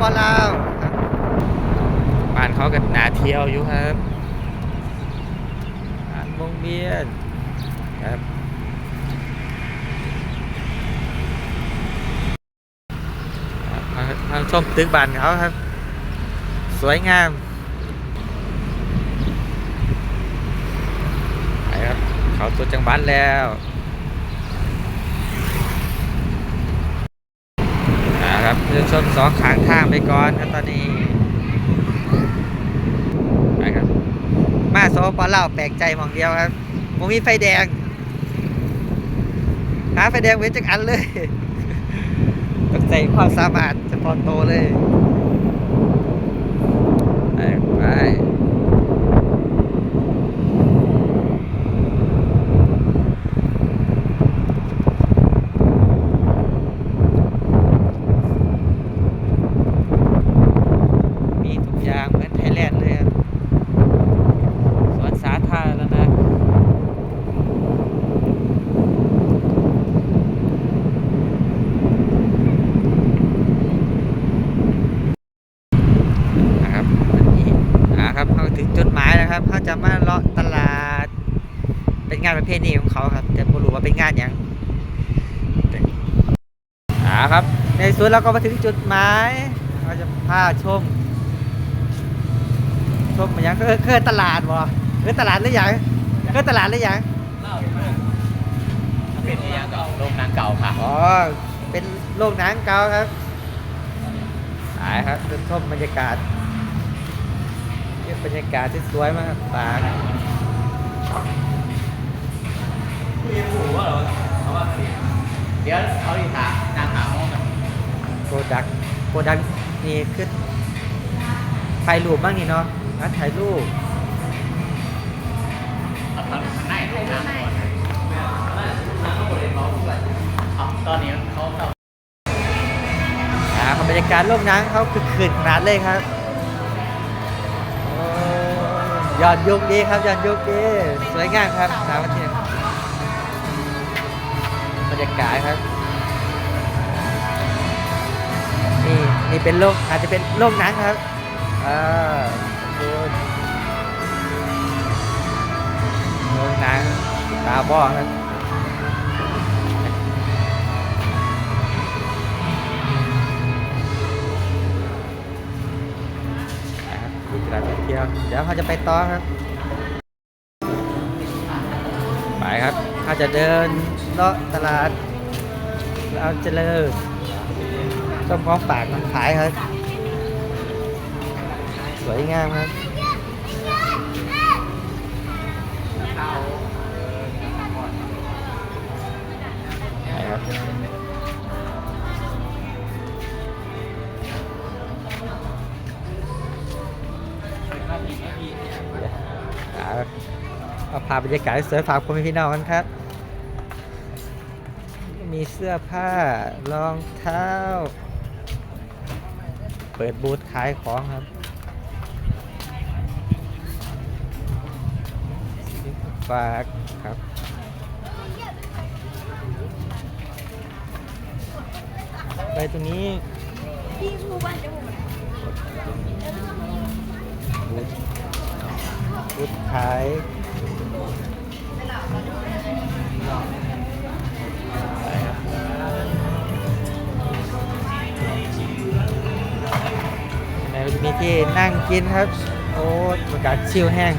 ปลาวครับบ้านเขาก็นาเที่ยวอยู่ครับร้านวงเวียนครับมามาชมตึกบ้านเขาครับ สวยงามไปครับ เขาตัวจังหวัดแล้วนะ ครับเดินชมสองขางทางไปก่อนครับตอนนี้ไปครับมาโซปอเล่าแปลกใจมองเดียวครับผมมีไฟแดง หาไฟแดงเว้นจากอันเลยตกใจความสามารถเฉพาะโตเลยไปไปมีทุกอย่างเหมือนไทยแลนด์เลยครับสวนสาธารณะนะครับวันนี้นะครับเราถึ งจุดหมายแล้วครับเขาจะมาเลาะตลาด เป็นงานประเภทนี้ของเขาครับ แต่ไม่รู้ว่าเป็นงานอย่างแต่อ่าครับ ในส่วนเราก็มาถึงจุดหมายเราจะพาชม ชมมันยังเคยเคยตลาดบ่เคยตลาดหรือยังเคยตลาดหรือยังเป็นที่ยังเก่าโรงหนังเก่าค่ะอ๋อเป็นโรงหนังเก่าครับสายครับเดินชมบรรยากาศนี่ บรรยากาศที่สวยมากครับป่าเดี๋ยวเขาอีกถามนางถามห้องกันโปรดักโปรดักนี่คือถ่ายรูปบ้างนี่เนาะอะถ่ายรูปอาทำข้างในข้างในก่อนเอาตอนนี้เขาอ่าบบรรยากาศโรงหนังเขาคือคืนขนาดเลยครับ ยอดยุกดีครับยอดยุกดีสวยงามครับน้ำวันที่บรรยากาศครับ นี่นี่เป็นโลกอาจจะเป็นโลกหนังครับอ่าโอ้ยโลกหนังตาบอดครับ เดียว เดี๋ยวเขาจะไปต่อครับ ไปครับเขาจะเดินเลาะตลาดเราจะเลิกต้มของฝากมันขายครับ สวยงามครับ เอาพาบรรยากาศสวยฝากพ่อแม่พี่น้องกันครับ มีเสื้อผ้ารองเท้า เปิดบูธขายของครับฝากครับไปตรงนี้พี่ผู้บ้านจะพูดบูธบูธขาย นั่งกินครับ โอ้บรรยากาศชิลแห้ง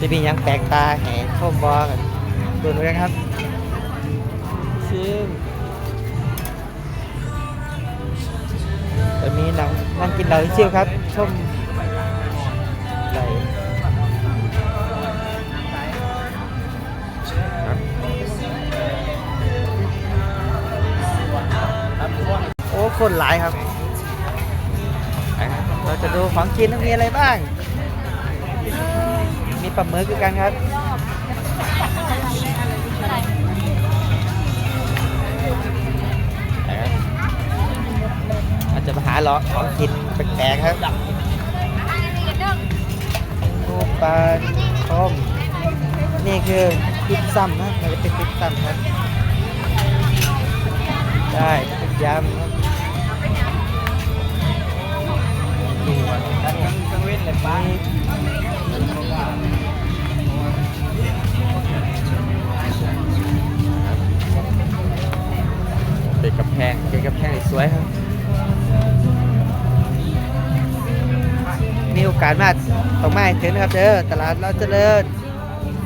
จะมีหยังแปลกตาแห่ชมบอกัดูกันครับซึ่งจะมีหนังนั่งกินเหล้าชิวครับชม คนหลายครับเราจะดูของกินมีอะไรบ้าง มีปลาหมึกกันครับอาจจะมาหาเลาะของกินแปลกๆครับโอ้ปลาต้มนี่คือพริกซ้ำนะมันจะเป็นพริกซ้ำครับ ได้เป็นยำาสมาตรงมาถึงนะครับเด้อตลาดเราเจริญ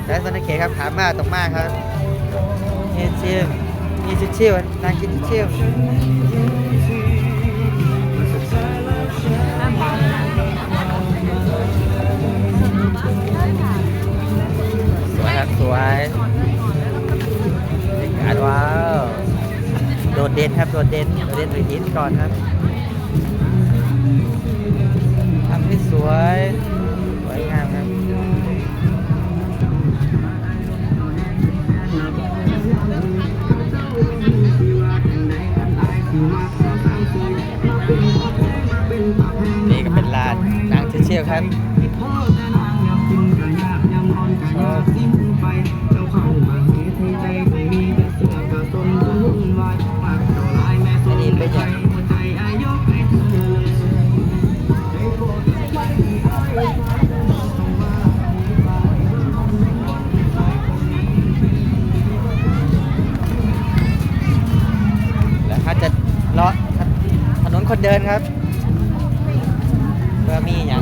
และสนเขตครับถามมาตรงมาครับนี่ชิมนี่ชิชิวนางกินชิวสวยครับสวยกาศว้าวโดดเด่นครับโดดเด่นโดดเด่นไปหินก่อนครับ วยสวยงามครับนี่ก็เป็นร้านนางเชี่ยวครับ คนเดินครับเพื่อมีอย่าง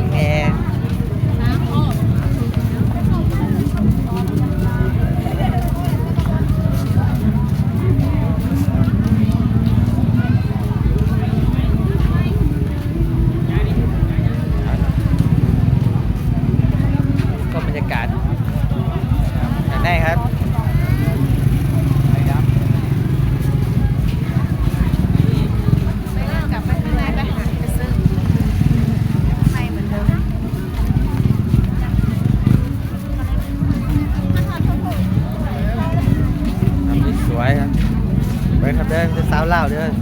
เป็นสาวเล่าวเด้อ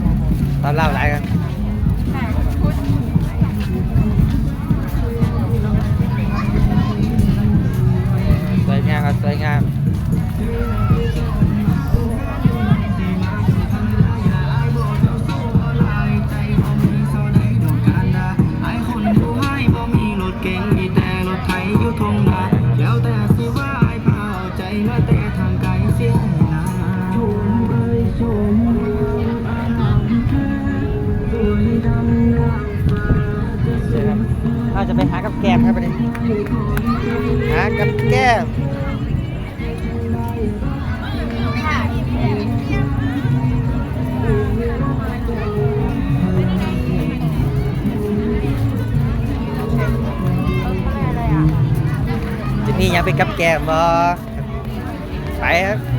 แก้มครับประเด็นหากับแก้มจะมีอย่างเป็นกับแก้มบ่ไปครับ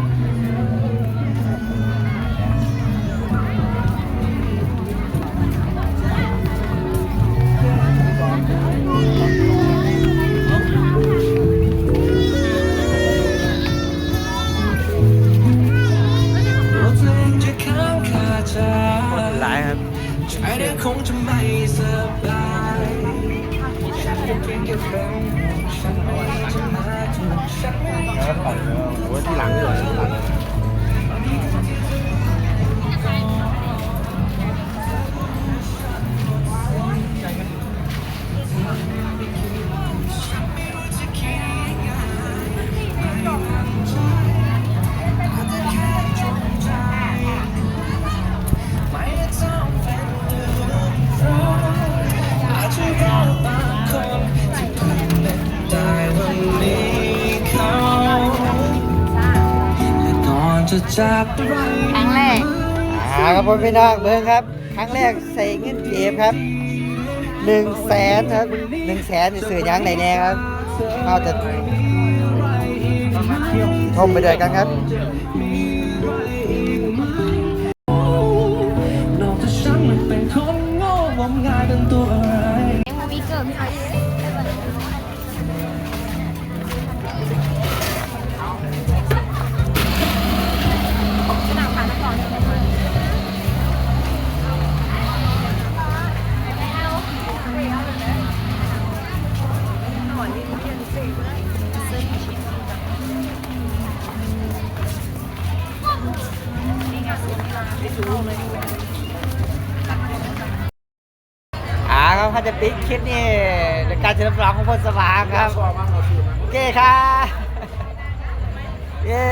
จากครั้งแรกอ่าครับผมพี่น้องเบิ้งครับ ครั้งแรกใส่เงินเก็บครับหนึ่งแสนครับหนึ่งแสนสื่อยังไหนแน่ครับเราจะชมไปด้วยกันครับ อ่าครับเขาจะปิ๊กคิดนี่ในการเฉลิมฉลองของพลสว่างครับโอเคครับเย้